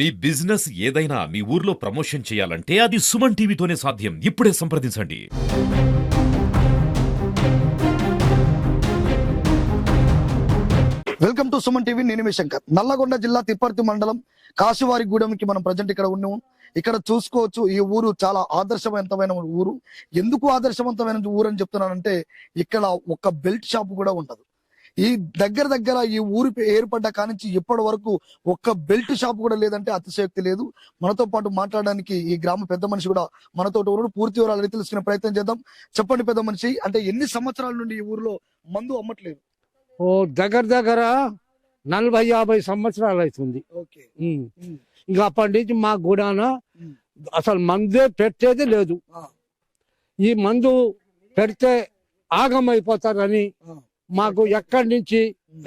మీ business ఏదైనా మీ ఊర్లో promotion చేయాలంటే అది సుమన్ టీవీతోనే సాధ్యం. ఇప్పుడే సంప్రదించండి. వెల్కమ్ టు సుమన్ టీవీ నేను మీ శంకర్. నల్లగొండ జిల్లా తిప్పర్తి మండలం కాశీవారిగూడెంకి మనం ప్రజెంట్ ఇక్కడ ఉన్నాము ఇక్కడ చూసుకోవచ్చు ఈ ఊరు చాలా ఆదర్శవంతమైన ఊరు. ఎందుకు ఆదర్శవంతమైన ఊరు అని చెప్తున్నానంటే ఇక్కడ ఒక బెల్ట్ షాప్ కూడా ఉండదు. ఈ దగ్గర దగ్గర ఈ ఊరి ఏర్పడ్డ కానించి ఇప్పటి వరకు ఒక్క బెల్ట్ షాప్ కూడా లేదంటే అతిశయోక్తి లేదు మనతో పాటు మాట్లాడడానికి ఈ గ్రామ పెద్ద మనిషి కూడా మనతో ఉన్నాడు పూర్తి వివరాలు తెలుసుకునే ప్రయత్నం చేద్దాం చెప్పండి పెద్ద మనిషి అంటే ఎన్ని సంవత్సరాల నుండి ఈ ఊరిలో మందు అమ్మట్లేదు ఓ దగ్గర దగ్గర నలభై యాభై సంవత్సరాలు అవుతుంది. ఇక అప్పటి నుంచి మా గుడాన. అసలు మందే పెట్టేది లేదు. ఈ మందు పెడితే ఆగమైపోతారని. మాకు ఎక్కడి నుంచి.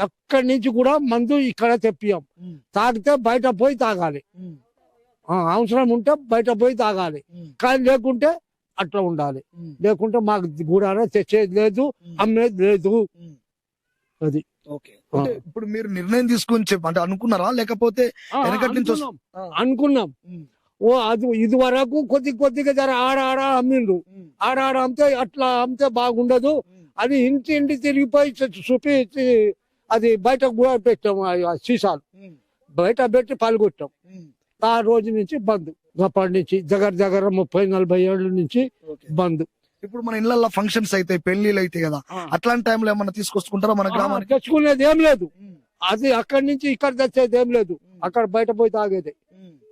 ఎక్కడి నుంచి కూడా మందు ఇక్కడ తెప్పియం. తాగితే బయట పోయి తాగాలి అవసరం ఉంటే బయట పోయి తాగాలి. కానీ లేకుంటే అట్లా ఉండాలి. లేకుంటే మాకు గుడాన తెచ్చేది లేదు. అమ్మేది లేదు. అది ఇప్పుడు మీరు నిర్ణయం తీసుకొని చెప్ప అంటే అనుకున్నారా లేకపోతే అనుకున్నాం. ఓ అది ఇది వరకు కొద్ది కొద్దిగా జర ఆడ ఆడ అమ్మిండ్రు ఉమ్. ఆడ ఆడ అమ్మితే అట్లా అమ్మితే బాగుండదు. అది ఇంటి ఇంటి తిరిగిపోయి చూ- చూపించి అది బయట కూడా పెట్టాం ఆ- ఆ సీసాలు. బయట పెట్టి పాల్గొట్టాం. ఆ రోజు నుంచి బంద్ అప్పటి నుంచి దగ్గర దగ్గర ముప్పై నలభై ఏళ్ళ నుంచి. బంద్ ఇప్పుడు మన ఇళ్ళల్లో ఫంక్షన్స్ అయితే పెళ్ళిళ్ళు అయితే కదా అట్లాంటి టైంలో ఏమన్నా తీసుకొచ్చుకుంటారా మన గ్రామానికి తెచ్చుకునేది ఏం లేదు. అది అక్కడి నుంచి ఇక్కడ తెచ్చేది ఏం లేదు. అక్కడ బయట పోయి తాగేది.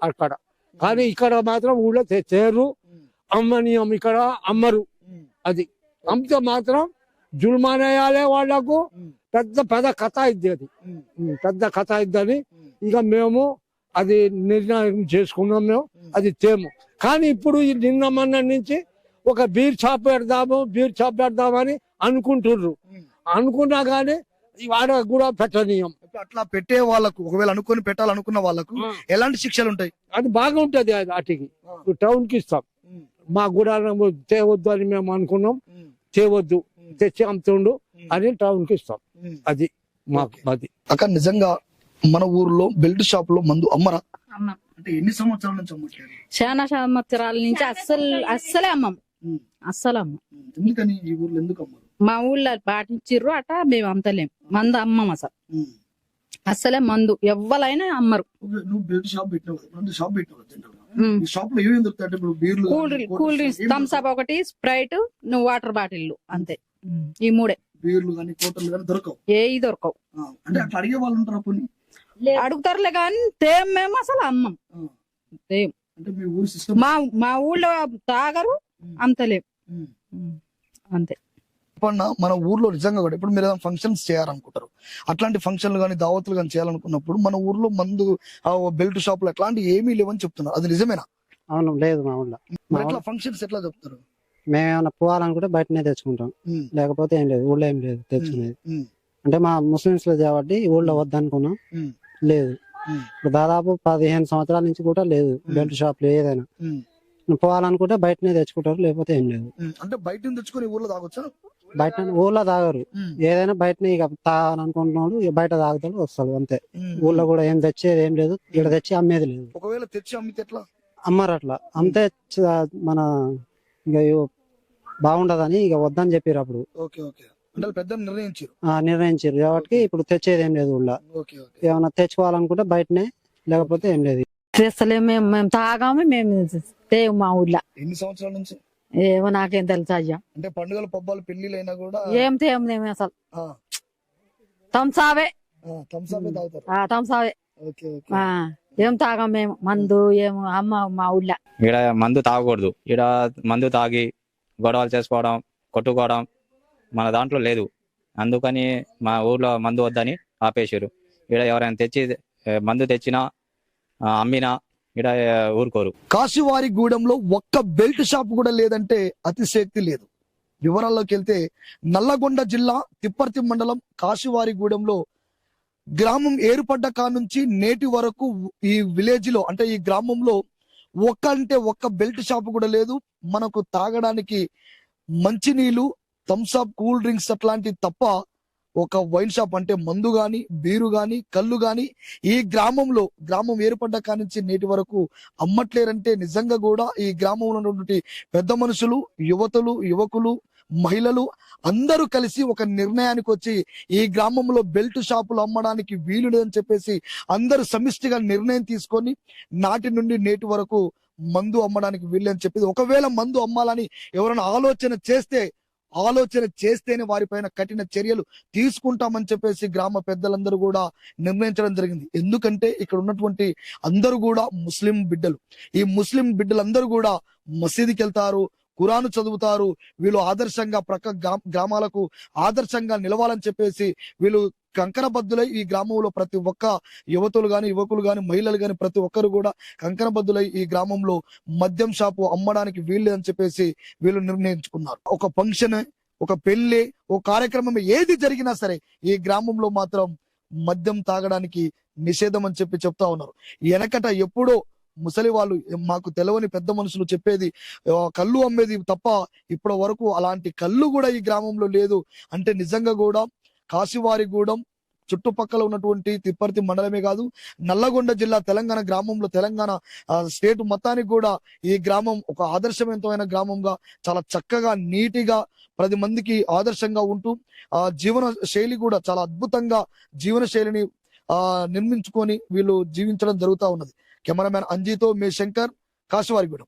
అక్కడ కానీ ఇక్కడ మాత్రం ఊళ్ళో తెచ్చారు ఉమ్. అమ్మనీయం ఇక్కడ అమ్మరు. అది అమ్మితే మాత్రం జుల్మానేయాలే వాళ్ళకు. పెద్ద పెద్ద కథ ఇద్ది అది పెద్ద కథ ఇద్దని. ఇక మేము అది నిర్ణయం చేసుకున్నాం మేము. అది తేము కానీ ఇప్పుడు ఈ నిన్న మొన్న నుంచి ఒక బీర్ షాప్ పెడదాము బీర్ షాప్ పెడదామని అనుకుంటుర్రు. అనుకున్నా కానీ వాడ కూడా పెట్టనీయం అట్లా పెట్టే వాళ్ళకు ఒకవేళ అనుకొని పెట్టాలనుకున్న వాళ్ళకు ఎలాంటి శిక్షలు ఉంటాయి అది బాగుంటది అది వాటికి టౌన్కి ఇస్తాం. మా కూడా తేవద్దు అని మేము అనుకున్నాం. తేవద్దు. తెచ్చి అమ్ముతుండు. అని టౌన్కి ఇస్తాం. అది. అది అక్క నిజంగా మన ఊర్లో బెల్ట్ షాప్లో మందు అమ్మరా? అమ్మం. అంటే ఎన్ని సంవత్సరాల నుంచి అమ్మట్లేదు చాలా సంవత్సరాల నుంచి అస్సలు అస్సలే అమ్మం. అస్సలు అమ్మం. ఎందుకని ఈ ఊర్లో ఎందుకు అమ్మరు? మా ఊళ్ళో పాటించిర్రు అట మేము అమ్మతలేం మందు అమ్మం అసలు. అస్సలే మందు ఎవ్వలైనా అమ్మరు. నువ్వు బెల్ట్ షాప్ పెట్టినావు షాప్ పెట్టినావు షాప్లో ఏమేమి దొరుకుతాయి కూల్ డ్రింక్స్ థమ్స్ అప్ ఒకటి స్ప్రైట్ నువ్వు వాటర్ బాటిల్ అంతే. ఈ మూడే? బీర్లు కానీ కోటర్లు కానీ దొరకవు. ఏ దొరకవు. అంటే అట్లా అడిగే వాళ్ళు ఉంటారు పోనీ? అడుగుతారులే కానీ తేం మేము అసలు అమ్మం. తేం అంటే మీ ఊరి సిస్టమ్? మా మా ఊళ్ళో తాగరు ఉమ్. అంతే. చెప్పండి మన ఊర్లో నిజంగా కూడా ఇప్పుడు మీరు ఫంక్షన్స్ చేయాలనుకుంటారు. అట్లాంటి ఫంక్షన్లు కానీ దావతులు కానీ చేయాలనుకున్నప్పుడు మన ఊర్లో మందు బెల్ట్ షాపులు అట్లాంటి ఏమీ లేవని చెప్తున్నారు. అది నిజమేనా? అవును లేదు మా ఊళ్ళో. ఎట్లా ఫంక్షన్స్ ఎట్లా చెప్తారు? మేము ఏమైనా పోవాలనుకుంటే బయటనే తెచ్చుకుంటాం. లేకపోతే ఏం లేదు ఊళ్ళో ఏం లేదు తెచ్చుకునేది. అంటే మా ముస్లిమ్స్లో కాబట్టి ఊళ్ళో వద్దనుకున్నాం. లేదు. దాదాపు పదిహేను సంవత్సరాల నుంచి కూడా లేదు బెల్ట్ షాప్లు ఏదైనా. ఉమ్, నువ్వు పోవాలనుకుంటే బయటనే తెచ్చుకుంటారు లేకపోతే ఏం లేదు. అంటే బయట తెచ్చుకొని ఊర్లో తాగొచ్చా? బయట ఊళ్ళో తాగరు. ఏదైనా బయటనే ఇక తాగాలనుకుంటున్నాడు బయట తాగుతాడు వస్తాడు అంతే. ఊళ్ళో కూడా ఏం తెచ్చేది ఏం లేదు. ఇక్కడ తెచ్చి అమ్మేది లేదు. ఒకవేళ తెచ్చి అమ్మితే ఎట్లా? అమ్మరు అట్లా అంతే మన ఇక బాగుండదని ఇక వద్దని చెప్పారు అప్పుడు. Okay okay. అంటే పెద్ద నిర్ణయించారు కాబట్టి ఇప్పుడు తెచ్చేది ఏం లేదు ఊళ్ళో. Okay okay. ఏమైనా తెచ్చుకోవాలనుకుంటే బయటనే లేకపోతే ఏం లేదు. అసలే మేము మేము తాగాము మేము తేవు మా ఊళ్ళో. ఎన్ని సంవత్సరాల నుంచి? ఏమో నాకేం తెలుసు అయ్యా. అంటే పండుగలు పబ్బాలు పెళ్ళిళ్ళు అయినా కూడా ఏం తేము మేము అసలు. ఆ, తంసావే తంసావే ఓకే ఓకే. ఆ ఏం తాగం మేము మందు ఏమో అమ్మ మా ఊళ్ళో. ఈడ మందు తాగకూడదు. ఈడ మందు తాగి గొడవలు చేసుకోవడం కొట్టుకోవడం మన దాంట్లో లేదు. అందుకని మా ఊర్లో మందు వద్దని ఆపేసారు ఈడ ఎవరైనా తెచ్చి మందు తెచ్చినా అమ్మినా ఈడ ఊరుకోరు. కాశీవారి గూడెంలో ఒక్క బెల్ట్ షాప్ కూడా లేదంటే అతిశక్తి లేదు. వివరాల్లోకి వెళ్తే నల్లగొండ జిల్లా తిప్పర్తి మండలం కాశీవారి గూడెంలో గ్రామం ఏర్పడ్డ కానుంచి నేటి వరకు ఈ విలేజ్లో అంటే ఈ గ్రామంలో ఒక్క అంటే ఒక్క బెల్ట్ షాప్ కూడా లేదు. మనకు తాగడానికి మంచినీళ్ళు థమ్స్అప్ కూల్ డ్రింక్స్ అట్లాంటివి తప్ప ఒక వైన్ షాప్ అంటే మందు గాని బీరు గాని కళ్ళు గాని ఈ గ్రామంలో గ్రామం ఏర్పడ్డ కానించి నేటి వరకు అమ్మట్లేరంటే నిజంగా కూడా ఈ గ్రామంలో ఉన్నటువంటి పెద్ద మనుషులు యువతులు యువకులు మహిళలు అందరూ కలిసి ఒక నిర్ణయానికి వచ్చి ఈ గ్రామంలో బెల్ట్ షాపులు అమ్మడానికి వీలు లేదని చెప్పేసి అందరూ సమిష్టిగా నిర్ణయం తీసుకొని నాటి నుండి నేటి వరకు మందు అమ్మడానికి వీల్లేని చెప్పేది ఒకవేళ మందు అమ్మాలని ఎవరైనా ఆలోచన చేస్తే ఆలోచన చేస్తేనే వారిపైన కఠిన చర్యలు తీసుకుంటామని చెప్పేసి గ్రామ పెద్దలందరూ కూడా నిర్ణయించడం జరిగింది. ఎందుకంటే ఇక్కడ ఉన్నటువంటి అందరూ కూడా ముస్లిం బిడ్డలు. ఈ ముస్లిం బిడ్డలందరూ కూడా మసీదుకి వెళ్తారు ఖురాను చదువుతారు. వీళ్ళు ఆదర్శంగా ప్రక్క గ్రామాలకు ఆదర్శంగా నిలవాలని చెప్పేసి వీళ్ళు కంకణబద్దులై ఈ గ్రామంలో ప్రతి ఒక్క యువతులు గాని యువకులు గాని మహిళలు గాని ప్రతి ఒక్కరు కూడా కంకణబద్దులై ఈ గ్రామంలో మద్యం షాపు అమ్మడానికి వీళ్ళు అని చెప్పేసి వీళ్ళు నిర్ణయించుకున్నారు. ఒక ఫంక్షన్ ఒక పెళ్ళి ఒక కార్యక్రమం ఏది జరిగినా సరే ఈ గ్రామంలో మాత్రం మద్యం తాగడానికి నిషేధం అని చెప్పి చెప్తా ఉన్నారు. వెనకట ఎప్పుడో ముసలి వాళ్ళు మాకు తెలవని పెద్ద మనుషులు చెప్పేది కళ్ళు అమ్మేది తప్ప ఇప్పటి వరకు అలాంటి కళ్ళు కూడా ఈ గ్రామంలో లేదు. అంటే నిజంగా కూడా కాశీవారిగూడెం చుట్టుపక్కల ఉన్నటువంటి తిప్పర్తి మండలమే కాదు నల్లగొండ జిల్లా తెలంగాణ గ్రామంలో తెలంగాణ స్టేట్ మొత్తానికి కూడా ఈ గ్రామం ఒక ఆదర్శవంతమైన గ్రామంగా చాలా చక్కగా నీటిగా పది మందికి ఆదర్శంగా ఉంటూ ఆ జీవన శైలి కూడా చాలా అద్భుతంగా జీవన శైలిని ఆ నిర్మించుకొని వీళ్ళు జీవించడం జరుగుతూ ఉన్నది. కెమెరామ్యాన్ అంజీతో మే శంకర్ కాశీవారిగూడెం